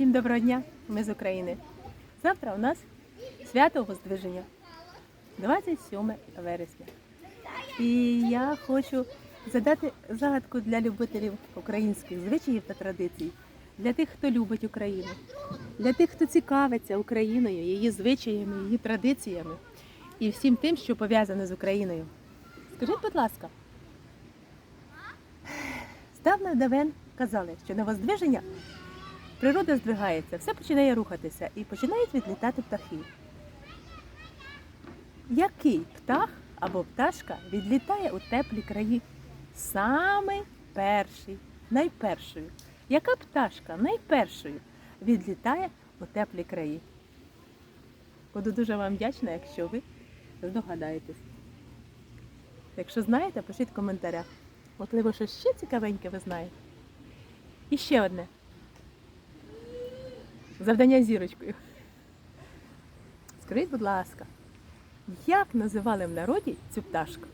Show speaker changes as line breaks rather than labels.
Всім доброго дня, ми з України. Завтра у нас свято Воздвиження, 27 вересня. І я хочу задати загадку для любителів українських звичаїв та традицій, для тих, хто любить Україну, для тих, хто цікавиться Україною, її звичаями, її традиціями і всім тим, що пов'язане з Україною. Скажіть, будь ласка, здавна давен казали, що на Воздвиження Природа здвигається, все починає рухатися і починають відлітати птахи. Який птах або пташка відлітає у теплі краї? Саме перший, найпершою. Яка пташка найпершою відлітає у теплі краї? Буду дуже вам вдячна, якщо ви здогадаєтесь. Якщо знаєте, пишіть в коментарях. Можливо, щось ще цікавеньке ви знаєте. І ще одне. Завдання зірочкою. Скажіть, будь ласка, як називали в народі цю пташку?